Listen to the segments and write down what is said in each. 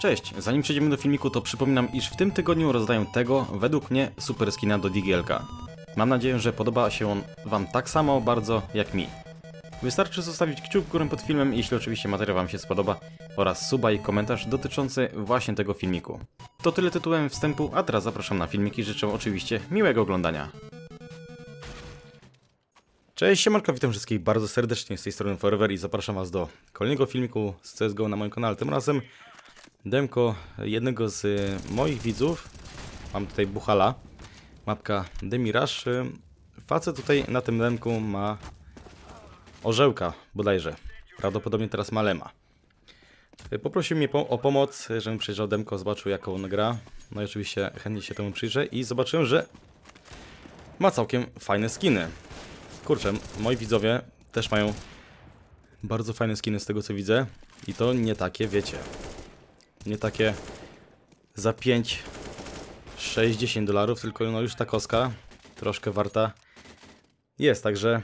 Cześć, zanim przejdziemy do filmiku, to przypominam, iż w tym tygodniu rozdaję tego, według mnie, super skina do Digielka. Mam nadzieję, że podoba się on Wam tak samo bardzo jak mi. Wystarczy zostawić kciuk w górę pod filmem, jeśli oczywiście materiał Wam się spodoba, oraz suba i komentarz dotyczący właśnie tego filmiku. To tyle tytułem wstępu, a teraz zapraszam na filmik i życzę oczywiście miłego oglądania. Cześć, siemanko, witam wszystkich bardzo serdecznie z tej strony Forever i zapraszam Was do kolejnego filmiku z CSGO na moim kanale. Tym razem demko jednego z y, moich widzów. Mam tutaj Buchala, mapka Demiraż. Facet tutaj na tym demku ma orzełka bodajże. Prawdopodobnie teraz ma lema. Y, Poprosił mnie o pomoc, żebym przejrzał demko, zobaczył jaką on gra. No i oczywiście chętnie się temu przyjrzę i zobaczyłem, że ma całkiem fajne skiny. Kurczę, moi widzowie też mają bardzo fajne skiny z tego co widzę. I to nie takie, wiecie, nie takie za 5, 6, 10 dolarów, tylko no już ta koska troszkę warta jest, także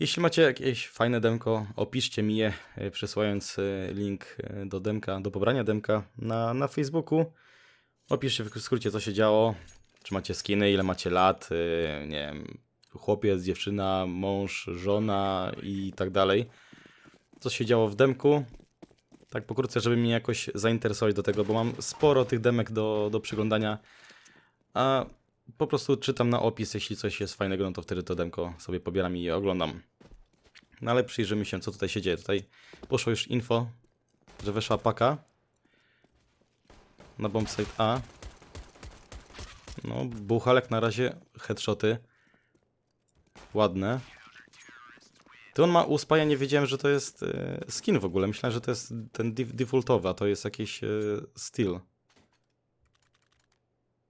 jeśli macie jakieś fajne demko, opiszcie mi je, e, przesyłając e, link e, do demka, do pobrania demka na, na Facebooku. Opiszcie w skrócie, co się działo, czy macie skiny, ile macie lat, nie wiem, chłopiec, dziewczyna, mąż, żona i tak dalej. Co się działo w demku, tak pokrótce, żeby mnie jakoś zainteresować do tego, bo mam sporo tych demek do, do przeglądania, a po prostu czytam na opis, jeśli coś jest fajnego, no to wtedy to demko sobie pobieram i oglądam. No ale przyjrzymy się, co tutaj się dzieje. Tutaj poszło już info, że weszła paka na bombsite A. No, buchalek na razie, headshoty. Ładne. Ty on ma uspa, ja nie wiedziałem, że to jest e, skin w ogóle. Myślałem, że to jest ten def- defaultowy, a to jest jakiś e, steel.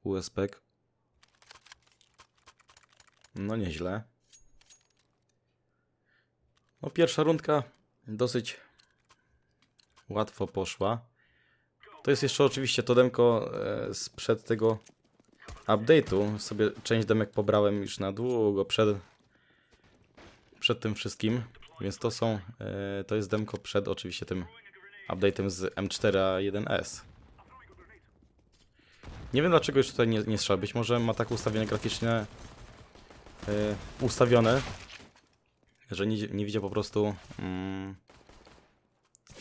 USP. No nieźle. No pierwsza rundka dosyć łatwo poszła. To jest jeszcze oczywiście to demko e, sprzed tego update'u. Sobie część demek pobrałem już na długo przed przed tym wszystkim, więc to są, e, to jest demko przed oczywiście tym update'em z M4A1S. Nie wiem dlaczego już tutaj nie, nie strzela, być może ma tak ustawienie graficzne e, ustawione, że nie, nie widział po prostu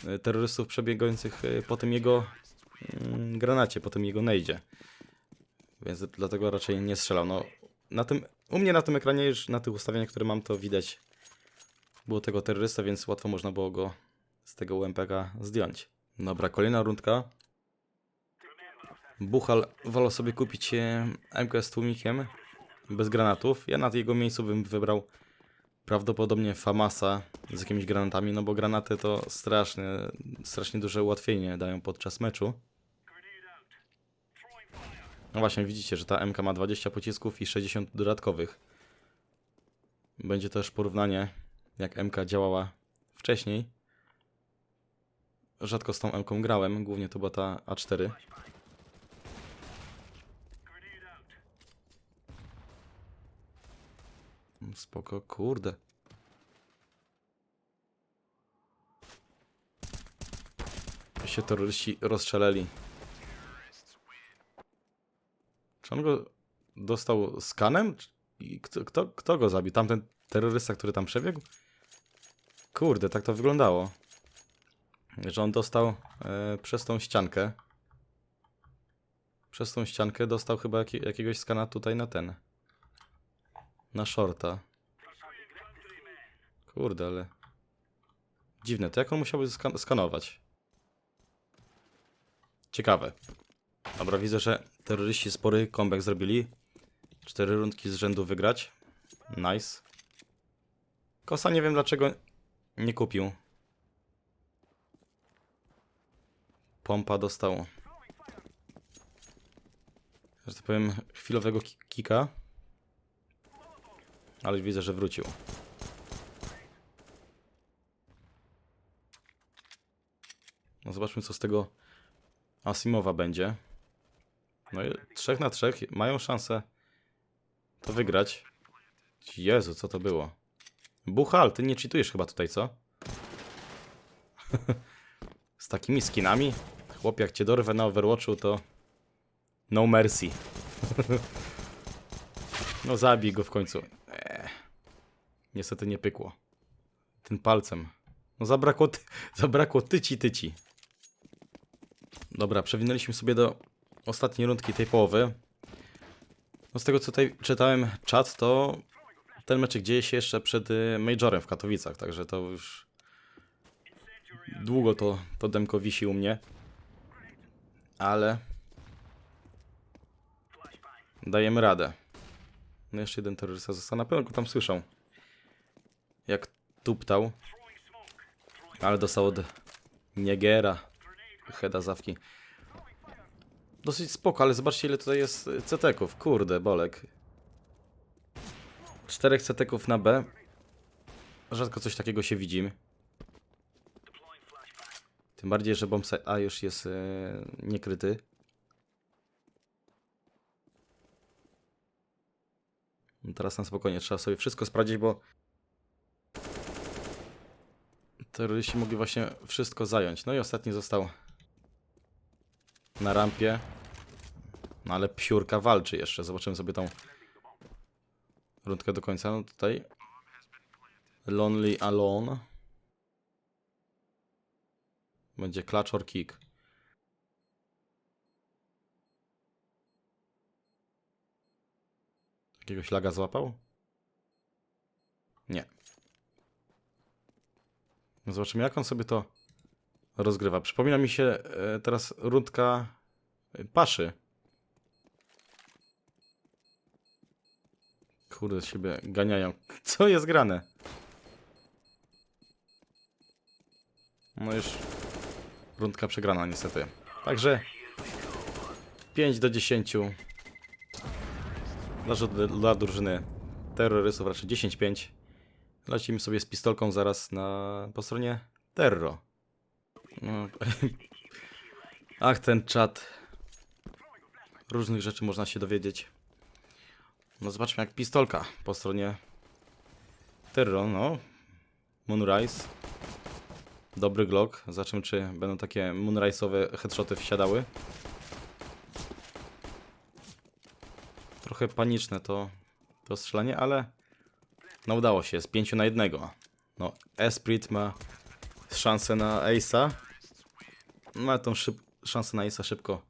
e, terrorystów przebiegających po tym jego mm, granacie, po tym jego nejdzie. Więc dlatego raczej nie strzelał. No, na tym, u mnie na tym ekranie już na tych ustawieniach, które mam, to widać było tego terrorysta, więc łatwo można było go z tego UMPK zdjąć. Dobra, kolejna rundka. Buchal wolał sobie kupić MK z tłumikiem bez granatów. Ja na jego miejscu bym wybrał prawdopodobnie Famasa z jakimiś granatami, no bo granaty to strasznie, strasznie duże ułatwienie dają podczas meczu. No właśnie, widzicie, że ta MK ma 20 pocisków i 60 dodatkowych. Będzie też porównanie, jak MK działała wcześniej. Rzadko z tą MK grałem, głównie to była ta A4. Spoko, kurde. Się terroryści rozstrzeleli. Czy on go dostał skanem? Kto, kto, kto go zabił? Tamten terrorysta, który tam przebiegł? Kurde, tak to wyglądało. Że on dostał e, przez tą ściankę. Przez tą ściankę dostał chyba jaki, jakiegoś skana tutaj na ten. Na shorta. Kurde, ale... Dziwne, to jak on musiałby skan skanować? Ciekawe. Dobra, widzę, że terroryści spory comeback zrobili. Cztery rundki z rzędu wygrać. Nice. Kosa nie wiem dlaczego nie kupił. Pompa dostał. Że tak powiem, chwilowego ki- kika. Ale widzę, że wrócił. No zobaczmy, co z tego Asimowa będzie. No i trzech na trzech mają szansę to wygrać. Jezu, co to było? Buchal, ty nie cheatujesz chyba tutaj, co? Z takimi skinami? Chłop, jak cię dorwę na Overwatchu, to no mercy. no zabij go w końcu. Eee. Niestety nie pykło. Tym palcem. No zabrakło, ty zabrakło tyci tyci. Dobra, przewinęliśmy sobie do ostatniej rundki tej połowy. No z tego co tutaj czytałem czat, to ten meczek dzieje się jeszcze przed y, Majorem w Katowicach, także to już długo to, to demko wisi u mnie. Ale dajemy radę. No jeszcze jeden terrorysta został, na pewno go tam słyszą. Jak tuptał. Ale dostał od Niegiera. Heda zawki. Dosyć spoko, ale zobaczcie ile tutaj jest ceteków. Kurde, bolek. Czterech ceteków na B. Rzadko coś takiego się widzi. Tym bardziej, że bombsite A już jest e, niekryty. No Teraz na spokojnie trzeba sobie wszystko sprawdzić, bo terroryści mogli właśnie wszystko zająć. No i ostatni został na rampie. No ale psiurka walczy jeszcze. Zobaczymy sobie tą rundkę do końca. No tutaj Lonely Alone. Będzie clutch or kick. Jakiegoś laga złapał? Nie. No zobaczymy, jak on sobie to rozgrywa. Przypomina mi się e, teraz rundka e, paszy. Kurde, siebie ganiają. Co jest grane? No już rundka przegrana niestety. Także 5 do 10 dla, dla drużyny terrorystów, raczej 10-5. Lecimy sobie z pistolką zaraz na, po stronie Terro. No. Ach, ten czat. Różnych rzeczy można się dowiedzieć. No zobaczmy jak pistolka po stronie Terro, no. Moonrise. Dobry Glock. Zobaczymy czy będą takie Moonrise'owe headshoty wsiadały. Trochę paniczne to, to strzelanie, ale no udało się, z 5 na jednego. No, Esprit ma szansę na Ace'a. No ale tą szansę na Ace'a szybko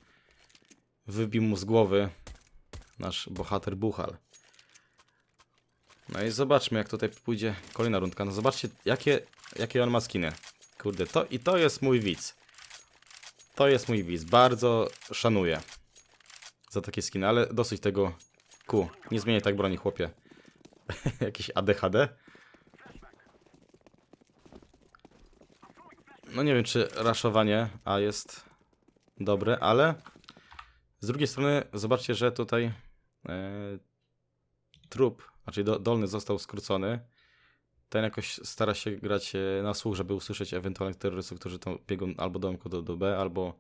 wybił mu z głowy nasz bohater Buchal. No i zobaczmy jak tutaj pójdzie kolejna rundka. No zobaczcie jakie, jakie on ma skiny. Kurde, to i to jest mój widz. To jest mój widz. Bardzo szanuję za takie skiny, ale dosyć tego ku. Nie zmieniaj tak broni, chłopie. Jakiś ADHD? No nie wiem, czy raszowanie A jest dobre, ale z drugiej strony zobaczcie, że tutaj trup, znaczy do, dolny został skrócony. Ten jakoś stara się grać e, na słuch, żeby usłyszeć ewentualnych terrorystów, którzy tam biegną albo domku do, do B, albo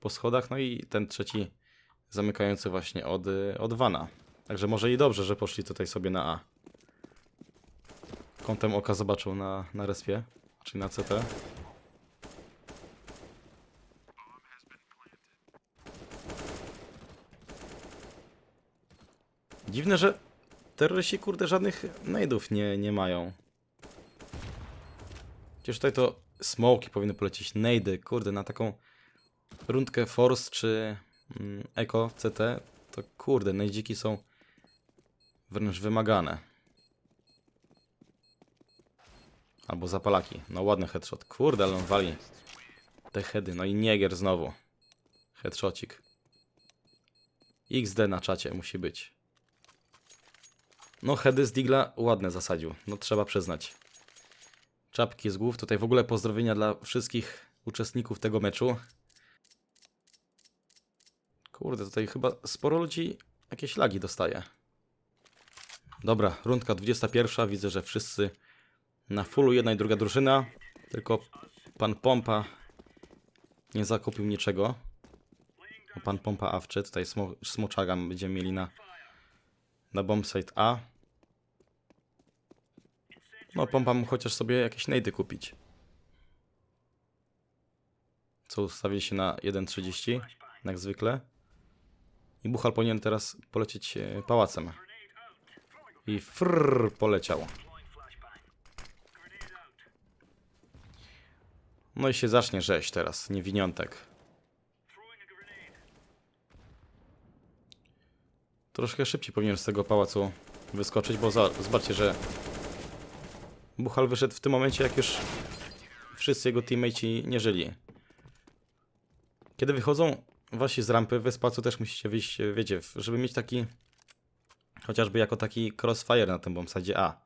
po schodach. No i ten trzeci zamykający właśnie od, e, od Vana. Także może i dobrze, że poszli tutaj sobie na A. Kątem oka zobaczył na, na respie, czyli na CT. Dziwne, że terroryści kurde żadnych nade'ów nie, nie mają. Przecież tutaj to smoki powinny polecieć, nade'y, kurde, na taką rundkę Force czy mm, Eco CT, to kurde, najdziki są wręcz wymagane. Albo zapalaki. No ładny headshot. Kurde, ale on wali te heady. No i Niegier znowu. Headshotcik. XD na czacie musi być. No heady z Digla ładne zasadził. No trzeba przyznać. Czapki z głów. Tutaj w ogóle pozdrowienia dla wszystkich uczestników tego meczu. Kurde, tutaj chyba sporo ludzi jakieś lagi dostaje. Dobra, rundka 21. Widzę, że wszyscy na fullu jedna i druga drużyna. Tylko pan Pompa nie zakupił niczego. Pan Pompa Awczy, tutaj smo, Smoczaga będziemy mieli na, na bombsite A. No, Pompa mógł chociaż sobie jakieś nejdy kupić. co ustawili się na 1.30, jak zwykle. I Buchal powinien teraz polecieć e, pałacem. I frrr poleciał. No i się zacznie rzeź teraz, niewiniątek. Troszkę szybciej powinien z tego pałacu wyskoczyć, bo zobaczcie, że Buchal wyszedł w tym momencie, jak już wszyscy jego teammateci nie żyli. Kiedy wychodzą właśnie z rampy, wy z też musicie wyjść, wiecie, żeby mieć taki, chociażby jako taki crossfire na tym bombsadzie A.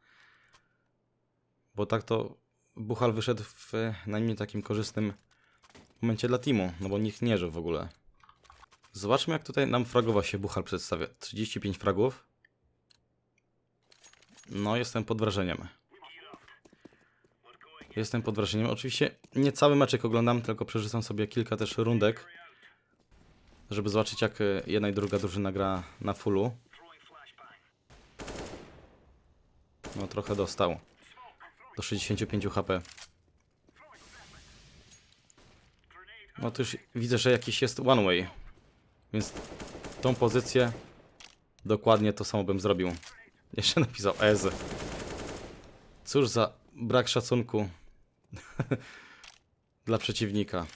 Bo tak to Buchal wyszedł w najmniej takim korzystnym momencie dla teamu, no bo nikt nie żył w ogóle. Zobaczmy jak tutaj nam fragowo się Buchal przedstawia. 35 fragów. No, jestem pod wrażeniem. Jestem pod wrażeniem. Oczywiście nie cały meczek oglądam, tylko przerzucam sobie kilka też rundek, żeby zobaczyć jak e, jedna i druga drużyna gra na fullu. No trochę dostał. Do 65 HP. No to już widzę, że jakiś jest one way. Więc tą pozycję dokładnie to samo bym zrobił. Jeszcze napisał Ez. Cóż za brak szacunku dla przeciwnika.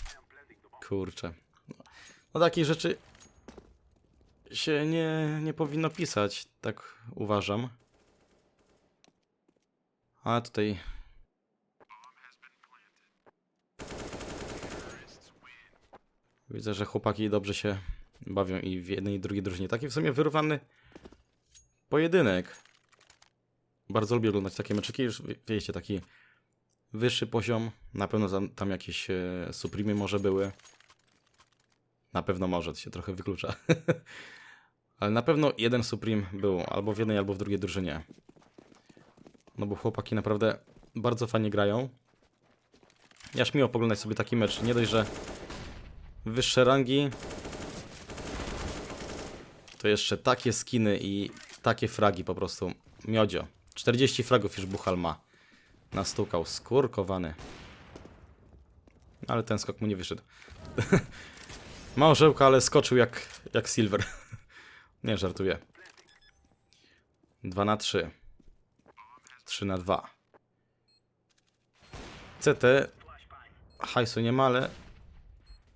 Kurczę. No takich rzeczy się nie, nie powinno pisać, tak uważam. A tutaj Widzę, że chłopaki dobrze się bawią i w jednej i drugiej drużynie. Taki w sumie wyrównany pojedynek. Bardzo lubię oglądać takie meczyki, już wie- wiecie, taki wyższy poziom. Na pewno tam, jakieś e, supremy może były. Na pewno może, to się trochę wyklucza. Ale na pewno jeden supreme był, albo w jednej, albo w drugiej drużynie. No bo chłopaki naprawdę bardzo fajnie grają. Aż miło poglądać sobie taki mecz. Nie dość, że wyższe rangi, to jeszcze takie skiny i takie fragi po prostu. Miodzio. 40 fragów już Buchal ma. Nastukał. Skurkowany. Ale ten skok mu nie wyszedł. ma orzełka, ale skoczył jak, jak Silver. nie, żartuję. 2 na 3. 3 na 2. CT. Hajsu nie ma, ale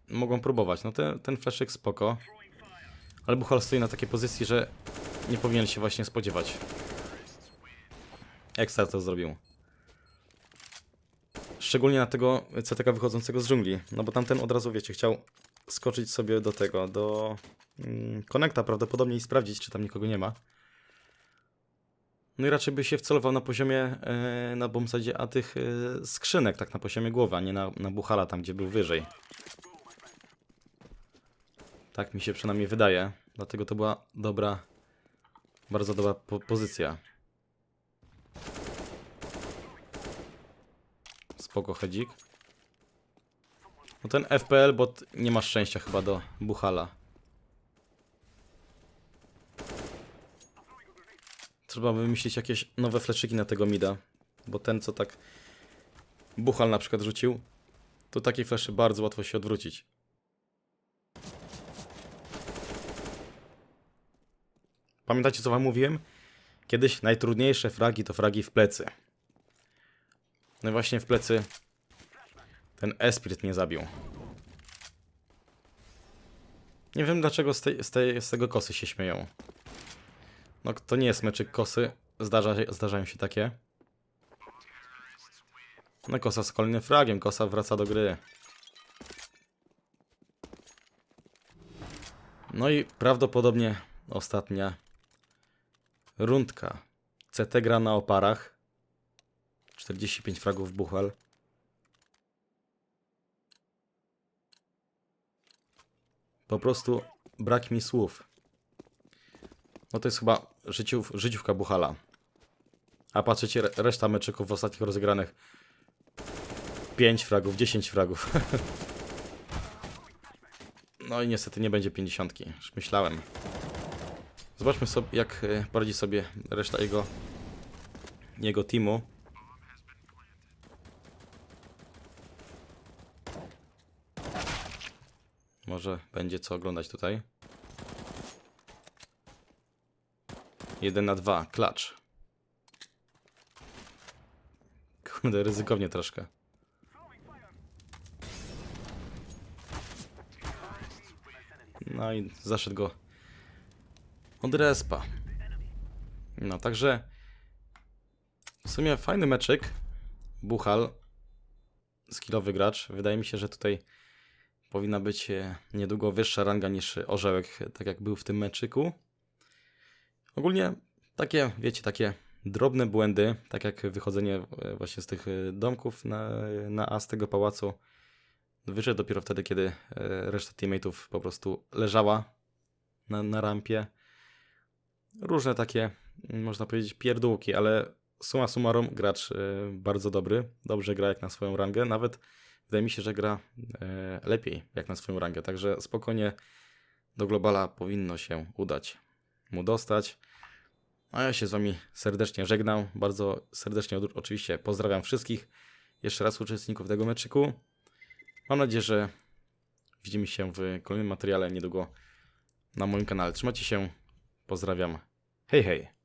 mogą próbować. No ten, ten fleszek spoko. Ale Buchal stoi na takiej pozycji, że nie powinien się właśnie spodziewać. Ekstra to zrobił. Szczególnie na tego CTK wychodzącego z dżungli. No bo tamten od razu, wiecie, chciał skoczyć sobie do tego, do mm, konekta prawdopodobnie i sprawdzić, czy tam nikogo nie ma. No i raczej by się wcelował na poziomie, e, na bombsadzie, a tych e, skrzynek, tak na poziomie głowy, a nie na, na Buchala, tam gdzie był wyżej. Tak mi się przynajmniej wydaje. Dlatego to była dobra, bardzo dobra po pozycja. Spoko hedzik. No ten FPL bot nie ma szczęścia chyba do Buchala. Trzeba wymyślić jakieś nowe fleczyki na tego mida. Bo ten co tak Buchal na przykład rzucił, to takiej fleszy bardzo łatwo się odwrócić. Pamiętacie, co wam mówiłem? Kiedyś najtrudniejsze fragi to fragi w plecy. No i właśnie w plecy ten Esprit nie zabił. Nie wiem dlaczego z, tej, z, tej, z tego kosy się śmieją. No to nie jest meczyk kosy. Zdarza, zdarzają się takie. No kosa z kolejnym fragiem. Kosa wraca do gry. No i prawdopodobnie ostatnia rundka. CT gra na oparach. 45 fragów Buchel. Po prostu brak mi słów. No to jest chyba życiów, życiówka Buchala. A patrzycie, re- reszta meczyków w ostatnich rozegranych. 5 fragów, 10 fragów. no i niestety nie będzie 50. Już myślałem. Zobaczmy sobie, jak e, poradzi sobie reszta jego, jego teamu. Także będzie co oglądać tutaj. 1 na 2, klacz. Kurde, ryzykownie troszkę. No i zaszedł go od respa. No, także w sumie fajny meczyk. Buchal, skillowy gracz. Wydaje mi się, że tutaj powinna być e, niedługo wyższa ranga niż Orzełek, tak jak był w tym meczyku. Ogólnie takie, wiecie, takie drobne błędy, tak jak wychodzenie e, właśnie z tych e, domków na, na A z tego pałacu, wyszedł dopiero wtedy, kiedy reszta teammateów po prostu leżała na, na rampie. Różne takie, mm, można powiedzieć, pierdółki, ale summa summarum gracz bardzo dobry, dobrze gra jak na swoją rangę, nawet wydaje mi się, że gra e, lepiej jak na swoją rangę, także spokojnie do Globala powinno się udać mu dostać. A ja się z Wami serdecznie żegnam. Bardzo serdecznie oczywiście pozdrawiam wszystkich. Jeszcze raz uczestników tego meczyku. Mam nadzieję, że widzimy się w kolejnym materiale niedługo na moim kanale. Trzymajcie się. Pozdrawiam. Hej, hej.